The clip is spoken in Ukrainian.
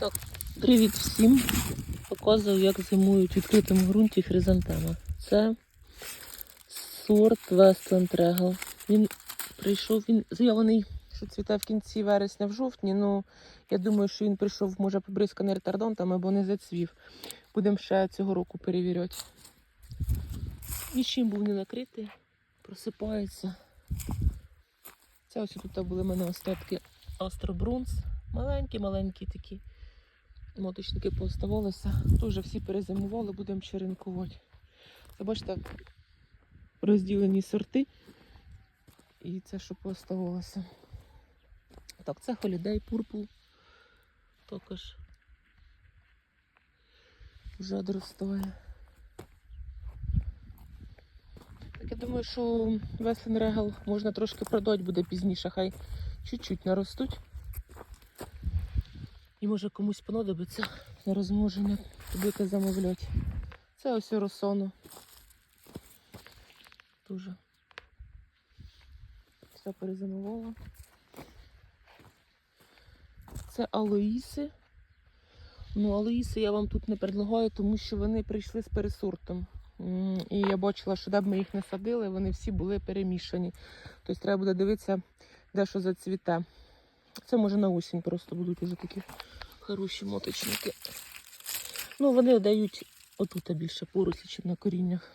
Так, привіт всім. Показую, як зимують в відкритому ґрунті хризантема. Це сорт Westland Regal. Він прийшов, він заявлений, що цвіте в кінці вересня, в жовтні. Ну, я думаю, що він прийшов, може, побризканий ретардантом або не зацвів. Будемо ще цього року перевіряти. Нічим був не накритий, просипається. Це ось тут були в мене остатки Астробрунс. Маленькі-маленькі такі. Моточники пооставалися. Тут вже всі перезимували, будемо черенкувати. Це бачите, розділені сорти. І це, що пооставалося. Так, це Holiday Purple. Також вже одростає. Я думаю, що Веслен Регал можна трошки продати буде пізніше, хай чуть-чуть наростуть. І може комусь понадобиться на розмноження, будете замовляти. Це ось росоно. Дуже. Все перезимувала. Це алоїси. Ну, алоїси я вам тут не предлагаю, тому що вони прийшли з пересортом. І я бачила, що де б ми їх не садили, вони всі були перемішані. Тобто треба буде дивитися, де що зацвіте. Це може на осінь просто будуть уже такі хороші моточники. Ну, вони дають отут більше порослі, ніж на коріннях.